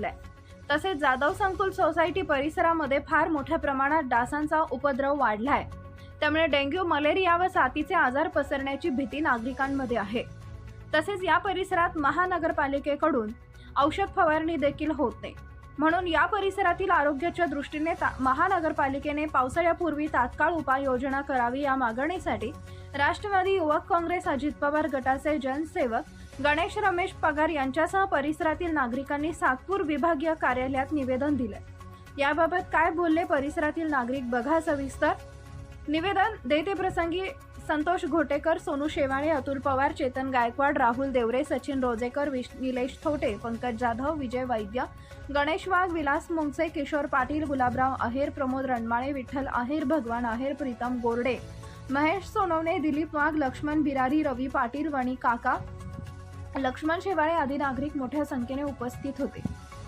घेतलाय. तसेच जाधव संकुल सोसायटी परिसरामध्ये फार मोठ्या प्रमाणात डासांचा उपद्रव वाढलाय. त्यामुळे डेंग्यू मलेरिया व साथीचे आजार पसरण्याची भीती नागरिकांमध्ये आहे. तसेच या परिसरात महानगरपालिकेकडून औषध फवारणी देखील होत नाही. म्हणून या परिसरातील आरोग्याच्या दृष्टीने ता- महानगरपालिकेने पावसाळ्यापूर्वी तात्काळ उपाययोजना करावी या मागणीसाठी राष्ट्रवादी युवक काँग्रेस अजित पवार गटाचे जनसेवक गणेश रमेश पगार यांच्यासह परिसरातील नागरिकांनी सातपूर विभागीय कार्यालयात निवेदन दिले याबाबत काय बोलले परिसरातील नागरिक बघा सविस्तर. निवेदन देते प्रसंगी संतोष घोटेकर सोनू शेवाळे अतुल पवार चेतन गायकवाड राहुल देवरे सचिन रोजेकर विश निलेश थोटे पंकज जाधव विजय वैद्य गणेश वाघ विलास मुंगसे किशोर पाटील गुलाबराव अहेर प्रमोद रणमाळे विठ्ठल अहेर भगवान अहेर प्रीतम गोरडे महेश सोनवणे दिलीप वाघ लक्ष्मण बिरारी रवी पाटील वणी काका लक्ष्मण शेवाळे आदी नागरिक मोठ्या संख्येने उपस्थित होते.